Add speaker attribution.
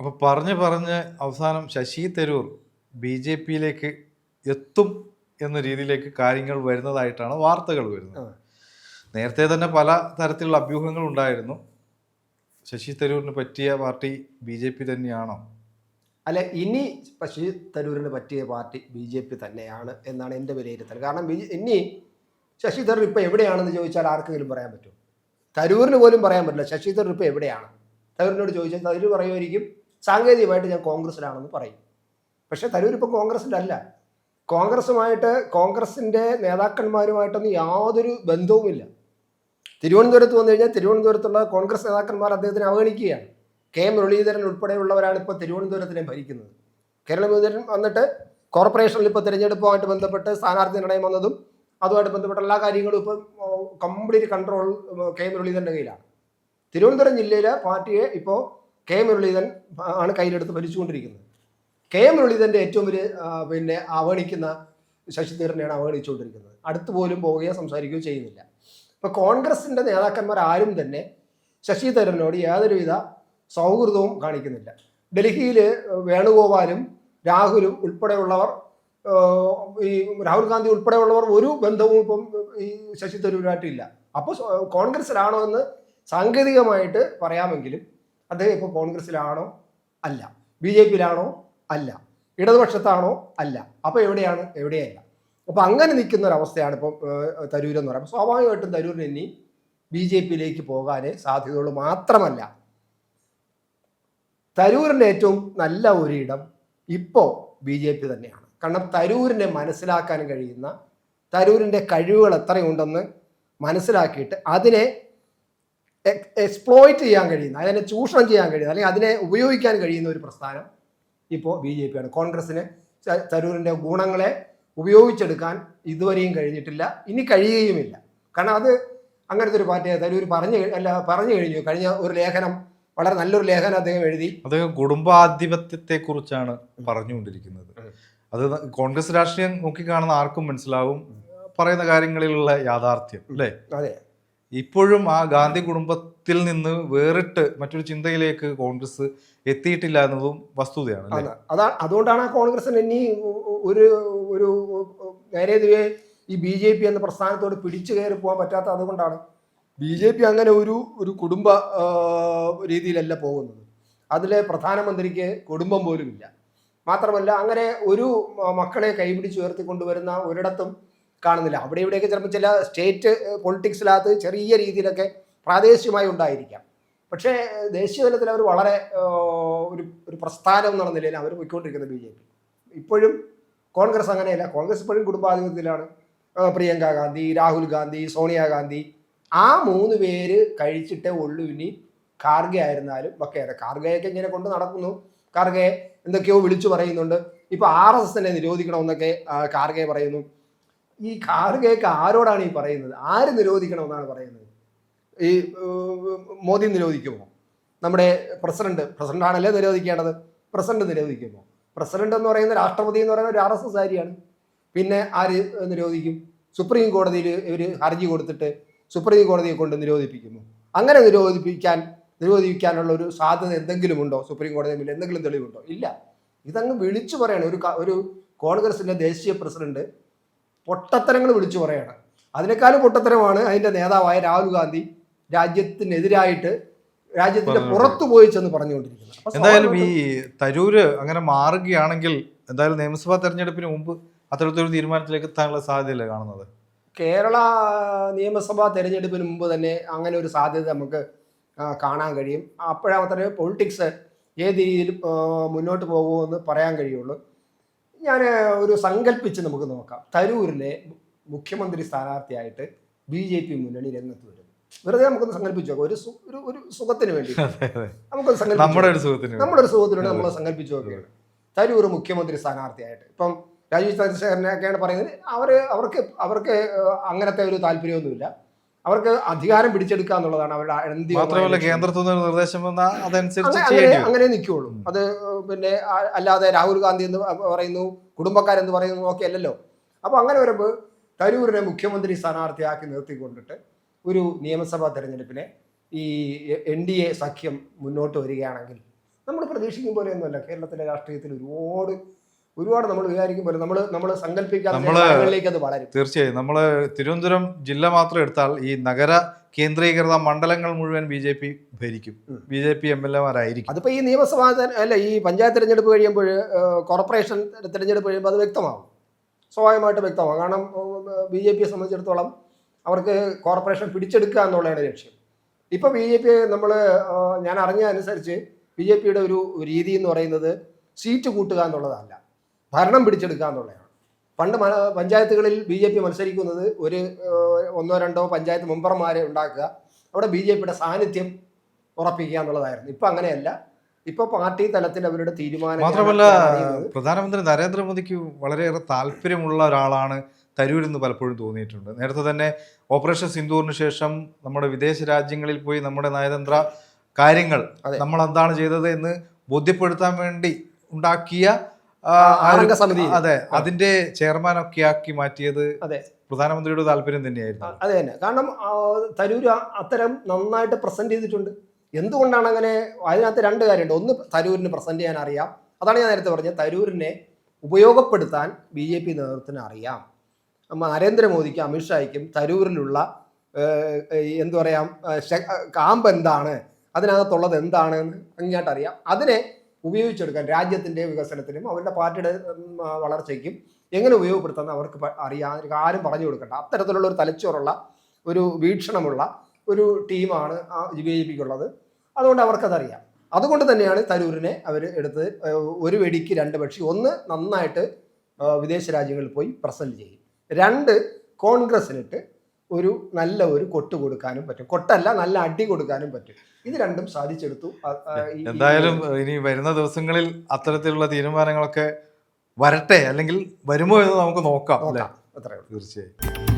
Speaker 1: അപ്പോൾ പറഞ്ഞ് പറഞ്ഞ് അവസാനം ശശി തരൂർ ബി ജെ പിയിലേക്ക് എത്തും എന്ന രീതിയിലേക്ക് കാര്യങ്ങൾ വരുന്നതായിട്ടാണ് വാർത്തകൾ വരുന്നത്. നേരത്തെ തന്നെ പല തരത്തിലുള്ള അഭ്യൂഹങ്ങൾ ഉണ്ടായിരുന്നു. ശശി തരൂരിന് പറ്റിയ പാർട്ടി ബി ജെ പി തന്നെയാണോ?
Speaker 2: അല്ല ഇനി ശശി തരൂരിന് പറ്റിയ പാർട്ടി ബി ജെ പി തന്നെയാണ് എന്നാണ് എന്റെ വിലയിരുത്തൽ. കാരണം ബി ഇനി ശശി തരൂർ ഇപ്പോൾ എവിടെയാണെന്ന് ചോദിച്ചാൽ ആർക്കെങ്കിലും പറയാൻ പറ്റും തരൂരിന് പോലും പറയാൻ പറ്റില്ല. ശശി തരൂർ ഇപ്പോൾ എവിടെയാണ്? തരൂരിനോട് ചോദിച്ചാൽ തരൂർ പറയുമായിരിക്കും. സാങ്കേതികമായിട്ട് ഞാൻ കോൺഗ്രസ്സിലാണെന്ന് പറയും. പക്ഷേ തരൂർ ഇപ്പോൾ കോൺഗ്രസ്സിലല്ല കോൺഗ്രസുമായിട്ട് കോൺഗ്രസിന്റെ നേതാക്കന്മാരുമായിട്ടൊന്നും യാതൊരു ബന്ധവുമില്ല. തിരുവനന്തപുരത്ത് വന്നു കഴിഞ്ഞാൽ തിരുവനന്തപുരത്തുള്ള കോൺഗ്രസ് നേതാക്കന്മാർ അദ്ദേഹത്തിന് അവഗണിക്കുകയാണ്. കെ മുരളീധരൻ ഉൾപ്പെടെയുള്ളവരാണ് ഇപ്പോൾ തിരുവനന്തപുരത്തിനെ ഭരിക്കുന്നത്. കേരള മുരളീധരൻ വന്നിട്ട് കോർപ്പറേഷനിൽ ഇപ്പോൾ തിരഞ്ഞെടുപ്പുമായിട്ട് ബന്ധപ്പെട്ട് സ്ഥാനാർത്ഥി നിർണയം വന്നതും അതുമായിട്ട് ബന്ധപ്പെട്ട എല്ലാ കാര്യങ്ങളും ഇപ്പം കംപ്ലീറ്റ് കൺട്രോൾ കെ മുരളീധരന്റെ കയ്യിലാണ്. തിരുവനന്തപുരം ജില്ലയിലെ പാർട്ടിയെ ഇപ്പോൾ കെ മുരളീധരൻ ആണ് കയ്യിലെടുത്ത് ഭരിച്ചുകൊണ്ടിരിക്കുന്നത് കെ മുരളീധരന്റെ ഏറ്റവും വലിയ പിന്നെ അവഗണിക്കുന്ന ശശി തരൂരിനെയാണ് അവഗണിച്ചുകൊണ്ടിരിക്കുന്നത്. അടുത്ത് പോലും പോവുകയോ സംസാരിക്കുകയോ ചെയ്യുന്നില്ല. ഇപ്പോൾ കോൺഗ്രസിന്റെ നേതാക്കന്മാർ ആരും തന്നെ ശശി തരൂരിനോട് യാതൊരുവിധ സൗഹൃദവും കാണിക്കുന്നില്ല. ഡൽഹിയിൽ വേണുഗോപാലും രാഹുലും ഉൾപ്പെടെയുള്ളവർ ഈ രാഹുൽ ഗാന്ധി ഉൾപ്പെടെയുള്ളവർ ഒരു ബന്ധവും ഇപ്പം ഈ ശശി തരൂരുമായിട്ടില്ല. അപ്പോൾ കോൺഗ്രസ്സിലാണോ എന്ന് സാങ്കേതികമായിട്ട് പറയാമെങ്കിലും അദ്ദേഹം ഇപ്പോൾ കോൺഗ്രസ്സിലാണോ? അല്ല. ബി ജെ പിയിലാണോ? അല്ല. ഇടതുപക്ഷത്താണോ? അല്ല. അപ്പോൾ എവിടെയാണ്? എവിടെയല്ല. അപ്പോൾ അങ്ങനെ നിൽക്കുന്ന ഒരവസ്ഥയാണ് അവസ്ഥയാണ് ഇപ്പം തരൂർ എന്ന് പറയുമ്പോൾ സ്വാഭാവികമായിട്ടും തരൂരിന് ഇനി ബി ജെ പിയിലേക്ക് പോകാനേ സാധ്യതയുള്ളൂ മാത്രമല്ല തരൂരിന്റെ ഏറ്റവും നല്ല ഒരു ഇടം ഇപ്പോൾ ബി ജെ പി തന്നെയാണ്. കാരണം തരൂരിനെ മനസ്സിലാക്കാൻ കഴിയുന്ന തരൂരിന്റെ കഴിവുകൾ എത്രയുണ്ടെന്ന് മനസ്സിലാക്കിയിട്ട് അതിനെ എക്സ്പ്ലോയിറ്റ് ചെയ്യാൻ കഴിയുന്ന അതിനെ ചൂഷണം ചെയ്യാൻ കഴിയുന്ന അല്ലെങ്കിൽ അതിനെ ഉപയോഗിക്കാൻ കഴിയുന്ന ഒരു പ്രസ്ഥാനം ഇപ്പോൾ ബി ജെ പിയാണ്. കോൺഗ്രസ്സിന് തരൂരിന്റെ ഗുണങ്ങളെ ഉപയോഗിച്ചെടുക്കാൻ ഇതുവരെയും കഴിഞ്ഞിട്ടില്ല. ഇനി കഴിയുകയുമില്ല. കാരണം അത് അങ്ങനത്തെ ഒരു പാർട്ടി തരൂർ പറഞ്ഞു അല്ല പറഞ്ഞു കഴിഞ്ഞു. കഴിഞ്ഞ ഒരു ലേഖനം വളരെ നല്ലൊരു ലേഖനം അദ്ദേഹം എഴുതി.
Speaker 1: അദ്ദേഹം കുടുംബാധിപത്യത്തെ കുറിച്ചാണ് പറഞ്ഞുകൊണ്ടിരിക്കുന്നത് അത് കോൺഗ്രസ് രാഷ്ട്രീയം നോക്കിക്കാണുന്ന ആർക്കും മനസ്സിലാവും. പറയുന്ന കാര്യങ്ങളിലുള്ള യാഥാർത്ഥ്യം അല്ലേ?
Speaker 2: അതെ.
Speaker 1: ഇപ്പോഴും ആ ഗാന്ധി കുടുംബത്തിൽ നിന്ന് വേറിട്ട് മറ്റൊരു ചിന്തയിലേക്ക് കോൺഗ്രസ് എത്തിയിട്ടില്ല എന്നതും വസ്തുതയാണ്
Speaker 2: അതാണ്. അതാ അതുകൊണ്ടാണ് കോൺഗ്രസിന് ഇനി ഒരു ഒരു നേരെ ഈ ബി ജെ പി എന്ന പ്രസ്ഥാനത്തോട് പിടിച്ചു കയറി പോകാൻ പറ്റാത്ത അതുകൊണ്ടാണ് ബി ജെ പി അങ്ങനെ ഒരു ഒരു കുടുംബ രീതിയിലല്ല പോകുന്നത്. അതിലെ പ്രധാനമന്ത്രിക്ക് കുടുംബം പോലുമില്ല. മാത്രമല്ല അങ്ങനെ ഒരു മക്കളെ കൈപിടിച്ച് ഉയർത്തിക്കൊണ്ടുവരുന്ന ഒരിടത്തും കാണുന്നില്ല. അവിടെ ഇവിടെയൊക്കെ ചിലപ്പോൾ ചില സ്റ്റേറ്റ് പൊളിറ്റിക്സിനകത്ത് ചെറിയ രീതിയിലൊക്കെ പ്രാദേശികമായി ഉണ്ടായിരിക്കാം. പക്ഷേ ദേശീയ തലത്തിൽ അവർ വളരെ ഒരു ഒരു പ്രസ്ഥാനം എന്നുള്ള നിലയിൽ അവർ പോയിക്കൊണ്ടിരിക്കുന്നത് ബി ജെ പി. ഇപ്പോഴും കോൺഗ്രസ് അങ്ങനെയല്ല. കോൺഗ്രസ് ഇപ്പോഴും കുടുംബാധിപത്യത്തിലാണ്. പ്രിയങ്ക ഗാന്ധി രാഹുൽ ഗാന്ധി സോണിയാഗാന്ധി ആ മൂന്ന് പേര് കഴിച്ചിട്ടേ ഉള്ളൂ ഇനി ഖാർഗെ ആയിരുന്നാലും അതെ ഖാർഗെയൊക്കെ ഇങ്ങനെ കൊണ്ട് നടക്കുന്നു. ഖാർഗെ എന്തൊക്കെയോ വിളിച്ചു പറയുന്നുണ്ട്. ഇപ്പൊ ആർ എസ് എസിനെ നിരോധിക്കണമെന്നൊക്കെ ഖാർഗെ പറയുന്നു. ഈ ഖാർഗെയൊക്കെ ആരോടാണ് ഈ പറയുന്നത്? ആര് നിരോധിക്കണമെന്നാണ് പറയുന്നത്? ഈ മോദി നിരോധിക്കുമോ? നമ്മുടെ പ്രസിഡന്റ് പ്രസിഡന്റ് ആണല്ലേ നിരോധിക്കേണ്ടത്? പ്രസിഡന്റ് നിരോധിക്കുമോ? പ്രസിഡന്റ് എന്ന് പറയുന്ന രാഷ്ട്രപതി എന്ന് പറയുന്ന ഒരു ആർ എസ് എസ് പിന്നെ ആര് നിരോധിക്കും? സുപ്രീം കോടതിയിൽ ഇവർ ഹർജി കൊടുത്തിട്ട് സുപ്രീം കോടതിയെ കൊണ്ട് നിരോധിപ്പിക്കുന്നു. അങ്ങനെ നിരോധിപ്പിക്കാൻ നിരോധിക്കാനുള്ള ഒരു സാധ്യത എന്തെങ്കിലും ഉണ്ടോ സുപ്രീം കോടതി മുന്നിൽ എന്തെങ്കിലും തെളിവുണ്ടോ? ഇല്ല. ഇതങ്ങ് വിളിച്ചു പറയണം. ഒരു ഒരു കോൺഗ്രസിന്റെ ദേശീയ പ്രസിഡന്റ് പൊട്ടത്തരങ്ങൾ വിളിച്ചു പറയുകയാണ് അതിനേക്കാളും പൊട്ടത്തരമാണ് അതിന്റെ നേതാവായ രാഹുൽ ഗാന്ധി രാജ്യത്തിനെതിരായിട്ട് രാജ്യത്തിന്റെ. പുറത്തു പോയി ചെന്ന് പറഞ്ഞുകൊണ്ടിരിക്കുന്നത്.
Speaker 1: എന്തായാലും ഈ തരൂര് അങ്ങനെ മാറുകയാണെങ്കിൽ എന്തായാലും നിയമസഭാ തെരഞ്ഞെടുപ്പിന് മുമ്പ് അത്തരത്തിലൊരു തീരുമാനത്തിലേക്ക് എത്താനുള്ള സാധ്യതയല്ലേ കാണുന്നത്?
Speaker 2: കേരള നിയമസഭാ തെരഞ്ഞെടുപ്പിന് മുമ്പ് തന്നെ അങ്ങനെ ഒരു സാധ്യത നമുക്ക് കാണാൻ കഴിയും. അപ്പോഴാണ് പൊളിറ്റിക്സ് ഏത് രീതിയിൽ മുന്നോട്ട് മുന്നോട്ട് പോകുമെന്ന് പറയാൻ കഴിയുള്ളൂ. ഞാൻ ഒരു സങ്കല്പിച്ച് നമുക്ക് നോക്കാം. തരൂരിലെ മുഖ്യമന്ത്രി സ്ഥാനാർത്ഥിയായിട്ട് ബി ജെ പി മുന്നണി രംഗത്ത് വരുന്നു. വെറുതെ നമുക്കൊന്ന് സങ്കല്പിച്ചു നോക്കാം. ഒരു ഒരു ഒരു സുഖത്തിന് വേണ്ടി. നമുക്കൊന്ന് സങ്കല്പിച്ചു
Speaker 1: നമ്മുടെ ഒരു സുഖത്തിന് വേണ്ടി.
Speaker 2: നമ്മുടെ ഒരു നമ്മൾ സങ്കല്പിച്ചു നോക്കുകയാണ്. തരൂർ മുഖ്യമന്ത്രി സ്ഥാനാർത്ഥിയായിട്ട്. ഇപ്പം രാജീവ് ചന്ദ്രശേഖരനൊക്കെയാണ് പറയുന്നത്. അവർ അവർക്ക് അവർക്ക് അങ്ങനത്തെ ഒരു താല്പര്യമൊന്നുമില്ല. അവർക്ക് അധികാരം പിടിച്ചെടുക്കുക എന്നുള്ളതാണ് അവരുടെ
Speaker 1: മാത്രമല്ല. കേന്ദ്രത്തിൽ നിന്ന് നിർദ്ദേശം വന്നാൽ അതനുസരിച്ച്
Speaker 2: അങ്ങനെ നിൽക്കുകയുള്ളൂ. അത് പിന്നെ അല്ലാതെ രാഹുൽ ഗാന്ധി എന്ന് പറയുന്നു കുടുംബക്കാരെന്ന് പറയുന്നു ഒക്കെ അല്ലല്ലോ. അപ്പോൾ അങ്ങനെ വരുമ്പോൾ തരൂരിനെ മുഖ്യമന്ത്രി സ്ഥാനാർത്ഥിയാക്കി നിർത്തിക്കൊണ്ടിട്ട് ഒരു നിയമസഭാ തെരഞ്ഞെടുപ്പിനെ ഈ എൻ ഡി എ സഖ്യം മുന്നോട്ട് വരികയാണെങ്കിൽ നമ്മൾ പ്രതീക്ഷിക്കും പോലെയൊന്നുമല്ല കേരളത്തിലെ രാഷ്ട്രീയത്തിൽ ഒരുപാട് ഒരുപാട് നമ്മൾ വിചാരിക്കും പോലെ നമ്മൾ നമ്മൾ സങ്കല്പിക്കാത്ത അത് വളരും.
Speaker 1: തീർച്ചയായും. നമ്മൾ തിരുവനന്തപുരം ജില്ല മാത്രം എടുത്താൽ ഈ നഗര കേന്ദ്രീകൃത മണ്ഡലങ്ങൾ മുഴുവൻ ബി ജെ പി ഭരിക്കും. B J P M L എമാരായിരിക്കും.
Speaker 2: അതിപ്പോൾ ഈ നിയമസഭാ അല്ല ഈ പഞ്ചായത്ത് തിരഞ്ഞെടുപ്പ് കഴിയുമ്പോൾ കോർപ്പറേഷൻ തിരഞ്ഞെടുപ്പ് കഴിയുമ്പോൾ അത് വ്യക്തമാകും സ്വാഭാവികമായിട്ട് വ്യക്തമാകും കാരണം ബി ജെ പിയെ സംബന്ധിച്ചിടത്തോളം അവർക്ക് കോർപ്പറേഷൻ പിടിച്ചെടുക്കുക എന്നുള്ളതാണ് ലക്ഷ്യം. ഇപ്പോൾ ബി ജെ പി നമ്മൾ ഞാൻ അറിഞ്ഞ അനുസരിച്ച് ബി ജെ പിയുടെ ഒരു രീതി എന്ന് പറയുന്നത് സീറ്റ് കൂട്ടുക എന്നുള്ളതല്ല. ഭരണം പിടിച്ചെടുക്കുക എന്നുള്ളതാണ്. പണ്ട് പഞ്ചായത്തുകളിൽ ബി ജെ പി മത്സരിക്കുന്നത് ഒരു ഒന്നോ രണ്ടോ പഞ്ചായത്ത് മെമ്പർമാരെ ഉണ്ടാക്കുക അവിടെ ബി ജെ പിയുടെ സാന്നിധ്യം ഉറപ്പിക്കുക എന്നുള്ളതായിരുന്നു. ഇപ്പം അങ്ങനെയല്ല. ഇപ്പൊ പാർട്ടി തലത്തിൽ അവരുടെ തീരുമാനം
Speaker 1: മാത്രമല്ല പ്രധാനമന്ത്രി നരേന്ദ്രമോദിക്ക് വളരെയേറെ താല്പര്യമുള്ള ഒരാളാണ് തരൂർ എന്ന് പലപ്പോഴും തോന്നിയിട്ടുണ്ട്. നേരത്തെ തന്നെ ഓപ്പറേഷൻ സിന്ദൂറിന് ശേഷം നമ്മുടെ വിദേശ രാജ്യങ്ങളിൽ പോയി നമ്മുടെ നയതന്ത്ര കാര്യങ്ങൾ നമ്മൾ എന്താണ് ചെയ്തത് എന്ന് ബോധ്യപ്പെടുത്താൻ വേണ്ടി ഉണ്ടാക്കിയ
Speaker 2: ആറംഗ സമിതി
Speaker 1: അതെ അതിന്റെ ചെയർമാനൊക്കെ ആക്കി മാറ്റിയത്
Speaker 2: അതെ.
Speaker 1: പ്രധാനമന്ത്രിയുടെ താല്പര്യം തന്നെയായിരുന്നു.
Speaker 2: അതെ തന്നെ. കാരണം തരൂര് തരൂർ അത്തരം നന്നായിട്ട് പ്രസന്റ് ചെയ്തിട്ടുണ്ട്. എന്തുകൊണ്ടാണ് അങ്ങനെ അതിനകത്ത് രണ്ട് കാര്യമുണ്ട്. ഒന്ന് തരൂരിന് പ്രസന്റ് ചെയ്യാൻ അറിയാം. അതാണ് ഞാൻ നേരത്തെ പറഞ്ഞത്. തരൂരിനെ ഉപയോഗപ്പെടുത്താൻ ബി ജെ പി നേതൃത്വത്തിന് അറിയാം. നമ്മ നരേന്ദ്രമോദിക്കും അമിത്ഷായ്ക്കും തരൂരിലുള്ള എന്തു പറയാം കാമ്പ് എന്താണ്? അതിനകത്തുള്ളത് എന്താണ് എന്ന് അറിയാം അതിനെ ഉപയോഗിച്ചെടുക്കാൻ രാജ്യത്തിന്റെ വികസനത്തിനും അവരുടെ പാർട്ടിയുടെ വളർച്ചയ്ക്കും എങ്ങനെ ഉപയോഗപ്പെടുത്താമെന്ന് അവർക്ക് അറിയാൻ ആരും പറഞ്ഞു കൊടുക്കണ്ട. അത്തരത്തിലുള്ള ഒരു തലച്ചോറുള്ള ഒരു വീക്ഷണമുള്ള ഒരു ടീമാണ് ബി ജെ പിക്കുള്ളത് അതുകൊണ്ട് അവർക്കതറിയാം. അതുകൊണ്ട് തന്നെയാണ് തരൂരിനെ അവർ എടുത്ത് ഒരു വെടിക്ക് രണ്ട് പക്ഷി ഒന്ന് നന്നായിട്ട് വിദേശ രാജ്യങ്ങളിൽ പോയി പ്രസന്റ് ചെയ്യും. രണ്ട് കോൺഗ്രസിനിട്ട് ഒരു നല്ല ഒരു കൊട്ട് കൊടുക്കാനും പറ്റും. കൊട്ടല്ല നല്ല അടി കൊടുക്കാനും പറ്റും. ഇത് രണ്ടും സാധിച്ചെടുത്തു.
Speaker 1: എന്തായാലും ഇനി വരുന്ന ദിവസങ്ങളിൽ അത്തരത്തിലുള്ള തീരുമാനങ്ങളൊക്കെ വരട്ടെ? അല്ലെങ്കിൽ വരുമോ എന്ന് നമുക്ക് നോക്കാം അല്ലേ?
Speaker 2: നോക്കാം. അത്രേ
Speaker 1: തീർച്ചയായും.